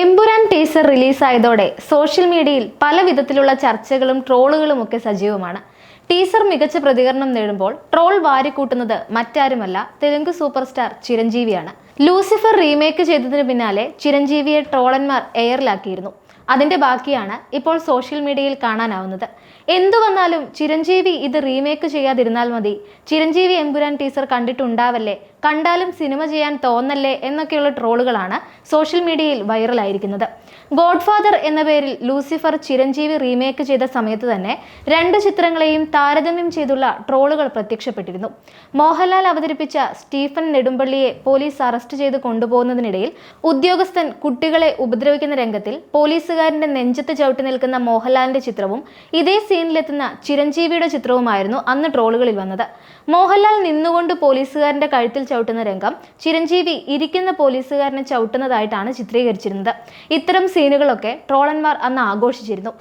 Empuraan teaser റിലീസായതോടെ social മീഡിയയിൽ പല വിധത്തിലുള്ള ചർച്ചകളും ട്രോളുകളും ഒക്കെ സജീവമാണ്. ടീസർ മികച്ച പ്രതികരണം നേടുമ്പോൾ ട്രോൾ വാരിക്കൂട്ടുന്നത് മറ്റാരുമല്ല തെലുങ്ക് സൂപ്പർ സ്റ്റാർ ചിരഞ്ജീവിയാണ്. ലൂസിഫർ റീമേക്ക് ചെയ്തതിന് പിന്നാലെ ചിരഞ്ജീവിയെ ട്രോളന്മാർ എയറിലാക്കിയിരുന്നു. അതിന്റെ ബാക്കിയാണ് ഇപ്പോൾ സോഷ്യൽ മീഡിയയിൽ കാണാനാവുന്നത്. എന്തു വന്നാലും ചിരഞ്ജീവി ഇത് റീമേക്ക് ചെയ്യാതിരുന്നാൽ മതി. ചിരഞ്ജീവി എമ്പുരാൻ ടീസർ കണ്ടിട്ടുണ്ടാവല്ലേ? കണ്ടാലും സിനിമ ചെയ്യാൻ തോന്നല്ലേ എന്നൊക്കെയുള്ള ട്രോളുകളാണ് സോഷ്യൽ മീഡിയയിൽ വൈറലായിരിക്കുന്നത്. ഗോഡ്ഫാദർ എന്ന പേരിൽ ലൂസിഫർ ചിരഞ്ജീവി റീമേക്ക് ചെയ്ത സമയത്ത് തന്നെ രണ്ട് ചിത്രങ്ങളെയും താരതമ്യം ചെയ്തുള്ള ട്രോളുകൾ പ്രത്യക്ഷപ്പെട്ടിരുന്നു. മോഹൻലാൽ അവതരിപ്പിച്ച സ്റ്റീഫൻ നെടുമ്പള്ളിയെ പോലീസ് അറസ്റ്റ് ചെയ്ത് കൊണ്ടുപോകുന്നതിനിടയിൽ ഉദ്യോഗസ്ഥൻ കുട്ടികളെ ഉപദ്രവിക്കുന്ന രംഗത്തിൽ പോലീസുകാരന്റെ നെഞ്ചത്ത് ചവിട്ടി നിൽക്കുന്ന മോഹൻലാലിന്റെ ചിത്രവും ഇതേ സീനിലെത്തുന്ന ചിരഞ്ജീവിയുടെ ചിത്രവുമായിരുന്നു അന്ന് ട്രോളുകളിൽ വന്നത്. മോഹൻലാൽ നിന്നുകൊണ്ട് പോലീസുകാരന്റെ കഴുത്തിൽ ചവിട്ടുന്ന രംഗം ചിരഞ്ജീവി ഇരിക്കുന്ന പോലീസുകാരനെ ചവിട്ടുന്നതായിട്ടാണ് ചിത്രീകരിച്ചിരുന്നത്. ഇത്തരം സീനുകളൊക്കെ ട്രോളന്മാർ അന്ന് ആഘോഷിച്ചിരുന്നു.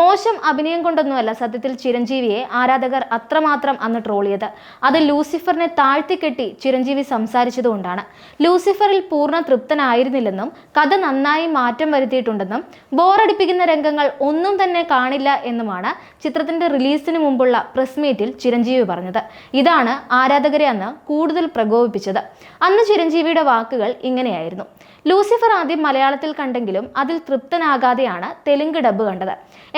മോശം അഭിനയം കൊണ്ടൊന്നുമല്ല സത്യത്തിൽ ചിരഞ്ജീവിയെ ആരാധകർ അത്രമാത്രം അന്ന് ട്രോൾ ട്രോളിയത് അത് ലൂസിഫറിനെ താഴ്ത്തിക്കെട്ടി ചിരഞ്ജീവി സംസാരിച്ചതുകൊണ്ടാണ് ലൂസിഫറിൽ പൂർണ തൃപ്തനായിരുന്നില്ലെന്നും കഥ നന്നായി മാറ്റം വരുത്തിയിട്ടുണ്ടെന്നും ബോറടിപ്പിക്കുന്ന രംഗങ്ങൾ ഒന്നും തന്നെ കാണില്ല എന്നുമാണ് ചിത്രത്തിന്റെ റിലീസിന് മുമ്പുള്ള പ്രസ് മീറ്റിൽ ചിരഞ്ജീവി പറഞ്ഞത്. ഇതാണ് ആരാധകരെ അന്ന് കൂടുതൽ പ്രകോപിപ്പിച്ചത്. അന്ന് ചിരഞ്ജീവിയുടെ വാക്കുകൾ ഇങ്ങനെയായിരുന്നു. ലൂസിഫർ ആദ്യം മലയാളത്തിൽ കണ്ടെങ്കിലും അതിൽ തൃപ്തനാകാതെയാണ് തെലുങ്ക് ഡബ് കണ്ടത്.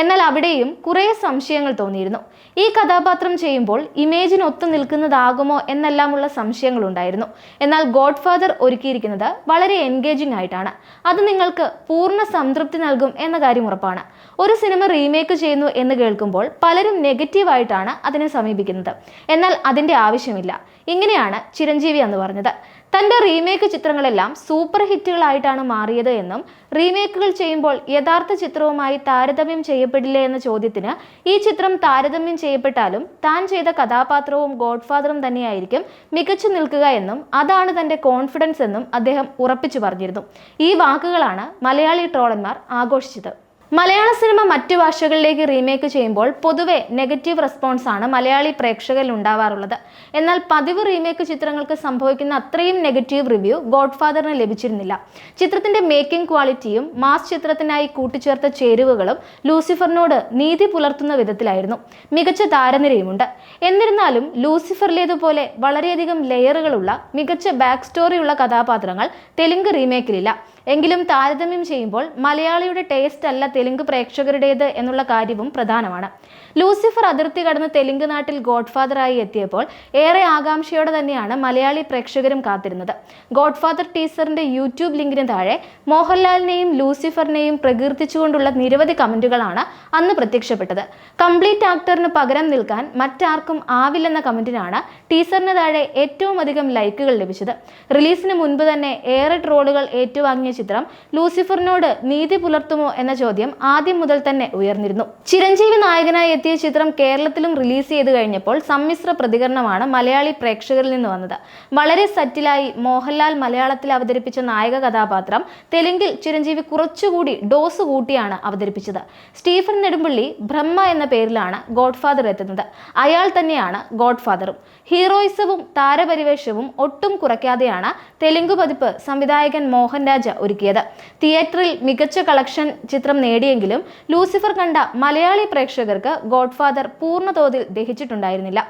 എന്നാൽ അവിടെയും കുറേ സംശയങ്ങൾ തോന്നിയിരുന്നു. ഈ കഥാപാത്രം ചെയ്യുമ്പോൾ ഇമേജിന് ഒത്തു നിൽക്കുന്നതാകുമോ എന്നെല്ലാമുള്ള സംശയങ്ങൾ ഉണ്ടായിരുന്നു. എന്നാൽ ഗോഡ് ഫാദർ ഒരുക്കിയിരിക്കുന്നത് വളരെ എൻഗേജിംഗ് ആയിട്ടാണ്. അത് നിങ്ങൾക്ക് പൂർണ സംതൃപ്തി നൽകും എന്ന കാര്യം ഉറപ്പാണ്. ഒരു സിനിമ റീമേക്ക് ചെയ്യുന്നു എന്ന് കേൾക്കുമ്പോൾ പലരും നെഗറ്റീവായിട്ടാണ് അതിനെ സമീപിക്കുന്നത്. എന്നാൽ അതിന്റെ ആവശ്യമില്ല. ഇങ്ങനെയാണ് ചിരഞ്ജീവി എന്ന് പറഞ്ഞത്. തന്റെ റീമേക്ക് ചിത്രങ്ങളെല്ലാം സൂപ്പർ ഹിറ്റുകളായിട്ടാണ് മാറിയത് എന്നും റീമേക്കുകൾ ചെയ്യുമ്പോൾ യഥാർത്ഥ ചിത്രവുമായി താരതമ്യം ചെയ്യപ്പെടില്ലേ എന്ന ചോദ്യത്തിന് ഈ ചിത്രം താരതമ്യം ചെയ്യപ്പെട്ടാലും താൻ ചെയ്ത കഥാപാത്രവും ഗോഡ്ഫാദറും തന്നെയായിരിക്കും മികച്ചു നിൽക്കുക എന്നും അതാണ് തന്റെ കോൺഫിഡൻസ് എന്നും അദ്ദേഹം ഉറപ്പിച്ചു പറഞ്ഞിരുന്നു. ഈ വാക്കുകളാണ് മലയാളി ട്രോളന്മാർ ആഘോഷിച്ചത്. മലയാള സിനിമ മറ്റു ഭാഷകളിലേക്ക് റീമേക്ക് ചെയ്യുമ്പോൾ പൊതുവെ നെഗറ്റീവ് റെസ്പോൺസ് ആണ് മലയാളി പ്രേക്ഷകരിൽ ഉണ്ടാവാറുള്ളത്. എന്നാൽ പതിവ് റീമേക്ക് ചിത്രങ്ങൾക്ക് സംഭവിക്കുന്ന അത്രയും നെഗറ്റീവ് റിവ്യൂ ഗോഡ് ഫാദറിന് ലഭിച്ചിരുന്നില്ല. ചിത്രത്തിന്റെ മേക്കിംഗ് ക്വാളിറ്റിയും മാസ് ചിത്രത്തിനായി കൂട്ടിച്ചേർത്ത ചേരുവകളും ലൂസിഫറിനോട് നീതി പുലർത്തുന്ന വിധത്തിലായിരുന്നു. മികച്ച താരനിരയുമുണ്ട്. എന്നിരുന്നാലും ലൂസിഫറിലേതുപോലെ വളരെയധികം ലെയറുകളുള്ള മികച്ച ബാക്ക് സ്റ്റോറിയുള്ള കഥാപാത്രങ്ങൾ തെലുങ്ക് റീമേക്കിലില്ല. എങ്കിലും താരതമ്യം ചെയ്യുമ്പോൾ മലയാളിയുടെ ടേസ്റ്റ് അല്ല തെലുങ്ക് പ്രേക്ഷകരുടേത് എന്നുള്ള കാര്യവും പ്രധാനമാണ്. ലൂസിഫർ അതിർത്തി കടന്ന് തെലുങ്ക് നാട്ടിൽ ഗോഡ്ഫാദറായി എത്തിയപ്പോൾ ഏറെ ആകാംക്ഷയോടെ തന്നെയാണ് മലയാളി പ്രേക്ഷകരും കാത്തിരുന്നത്. ഗോഡ്ഫാദർ ടീസറിന്റെ യൂട്യൂബ് ലിങ്കിന് താഴെ മോഹൻലാലിനെയും ലൂസിഫറിനെയും പ്രകീർത്തിച്ചുകൊണ്ടുള്ള നിരവധി കമന്റുകളാണ് അന്ന് പ്രത്യക്ഷപ്പെട്ടത്. കംപ്ലീറ്റ് ആക്ടറിന് പകരം നിൽക്കാൻ മറ്റാർക്കും ആവില്ലെന്ന കമന്റിനാണ് ടീസറിന് താഴെ ഏറ്റവും അധികം ലൈക്കുകൾ ലഭിച്ചത്. റിലീസിന് മുൻപ് തന്നെ ഏറെ ട്രോളുകൾ ഏറ്റുവാങ്ങിയ ചിത്രം ലൂസിഫറിനോട് നീതി പുലർത്തുമോ എന്ന ചോദ്യം ആദ്യം മുതൽ തന്നെ ഉയർന്നിരുന്നു. ചിരഞ്ജീവി നായകനായി എത്തിയ ചിത്രം കേരളത്തിലും റിലീസ് ചെയ്ത് കഴിഞ്ഞപ്പോൾ സമ്മിശ്ര പ്രതികരണമാണ് മലയാളി പ്രേക്ഷകരിൽ നിന്ന് വന്നത്. വളരെ സറ്റിലായി മോഹൻലാൽ മലയാളത്തിൽ അവതരിപ്പിച്ച നായക കഥാപാത്രം തെലുങ്കിൽ ചിരഞ്ജീവി കുറച്ചുകൂടി ഡോസ് കൂട്ടിയാണ് അവതരിപ്പിച്ചത്. സ്റ്റീഫൻ നെടുമ്പള്ളി ബ്രഹ്മ എന്ന പേരിലാണ് ഗോഡ്ഫാദർ എത്തുന്നത്. അയാൾ തന്നെയാണ് ഗോഡ്ഫാദറും. ഹീറോയിസവും താരപരിവേഷവും ഒട്ടും കുറയ്ക്കാതെയാണ് തെലുങ്ക് പതിപ്പ് സംവിധായകൻ മോഹൻരാജ ഒരുക്കിയത്. തിയേറ്ററിൽ മികച്ച കളക്ഷൻ ചിത്രം നേടിയെങ്കിലും ലൂസിഫർ കണ്ട മലയാളി പ്രേക്ഷകർക്ക് ഗോഡ്ഫാദർ പൂർണതോതിൽ ദഹിച്ചിട്ടുണ്ടായിരുന്നില്ല.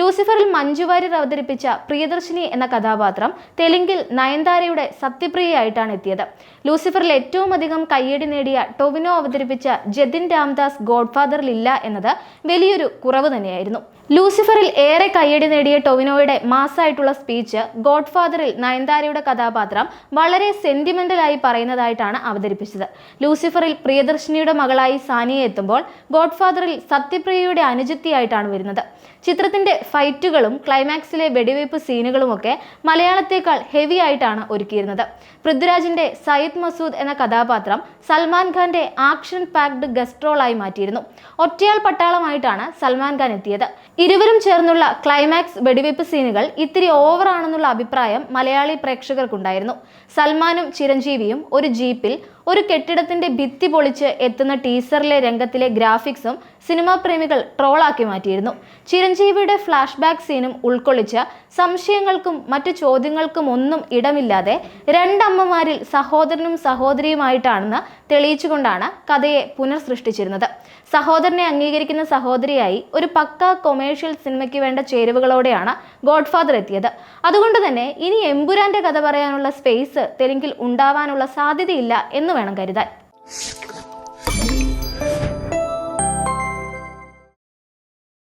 ലൂസിഫറിൽ മഞ്ജു അവതരിപ്പിച്ച പ്രിയദർശിനി എന്ന കഥാപാത്രം തെലുങ്കിൽ നയൻതാരയുടെ സത്യപ്രിയയായിട്ടാണ് എത്തിയത് ലൂസിഫറിൽ ഏറ്റവും അധികം കയ്യടി നേടിയ ടൊവിനോ അവതരിപ്പിച്ച ജതിൻ രാംദാസ് ഗോഡ്ഫാദറിൽ ഇല്ല എന്നത് വലിയൊരു കുറവ് തന്നെയായിരുന്നു. ലൂസിഫറിൽ ഏറെ കയ്യടി നേടിയ ടൊവിനോയുടെ മാസായിട്ടുള്ള സ്പീച്ച് ഗോഡ്ഫാദറിൽ നയൻതാരയുടെ കഥാപാത്രം വളരെ സെന്റിമെന്റലായി പറയുന്നതായിട്ടാണ് അവതരിപ്പിച്ചത്. ലൂസിഫറിൽ പ്രിയദർശിനിയുടെ മകളായി സാനിയ എത്തുമ്പോൾ ഗോഡ്ഫാദറിൽ സത്യപ്രിയയുടെ അനുജത്തിയായിട്ടാണ് വരുന്നത്. ചിത്രത്തിന്റെ ഫൈറ്റുകളും ക്ലൈമാക്സിലെ വെടിവയ്പ് സീനുകളുമൊക്കെ മലയാളത്തേക്കാൾ ഹെവി ആയിട്ടാണ് ഒരുക്കിയിരുന്നത്. പൃഥ്വിരാജിന്റെ സയ്യിദ് മസൂദ് എന്ന കഥാപാത്രം സൽമാൻ ഖാന്റെ ആക്ഷൻ പാക്ഡ് ഗസ്ട്രോളായി മാറ്റിയിരുന്നു. ഒറ്റയാൾ പട്ടാളമായിട്ടാണ് സൽമാൻ ഖാൻ എത്തിയത്. ഇരുവരും ചേർന്നുള്ള ക്ലൈമാക്സ് വെടിവയ്പ് സീനുകൾ ഇത്തിരി ഓവറാണെന്നുള്ള അഭിപ്രായം മലയാളി പ്രേക്ഷകർക്കുണ്ടായിരുന്നു. സൽമാനും ചിരഞ്ജീവിയും ഒരു ജീപ്പിൽ ഒരു കെട്ടിടത്തിന്റെ ഭിത്തി പൊളിച്ച് എത്തുന്ന ടീസറിലെ രംഗത്തിലെ ഗ്രാഫിക്സും സിനിമാ പ്രേമികൾ ട്രോളാക്കി മാറ്റിയിരുന്നു. ചിരഞ്ജീവിയുടെ ഫ്ലാഷ് ബാക്ക് സീനും ഉൾക്കൊള്ളിച്ച സംശയങ്ങൾക്കും മറ്റു ചോദ്യങ്ങൾക്കും ഒന്നും ഇടമില്ലാതെ രണ്ടമ്മമാരിൽ സഹോദരനും സഹോദരിയുമായിട്ടാണെന്ന് തെളിയിച്ചുകൊണ്ടാണ് കഥയെ പുനർസൃഷ്ടിച്ചിരുന്നത്. സഹോദരനെ അംഗീകരിക്കുന്ന സഹോദരിയായി ഒരു പക്ക കൊമേഴ്ഷ്യൽ സിനിമയ്ക്ക് വേണ്ട ചേരുവകളോടെയാണ് ഗോഡ്ഫാദർ എത്തിയത്. അതുകൊണ്ട് തന്നെ ഇനി എമ്പുരാന്റെ കഥ പറയാനുള്ള സ്പേസ് തെലുങ്കിൽ ഉണ്ടാവാനുള്ള സാധ്യതയില്ല എന്ന് വേണം കരുതാൻ.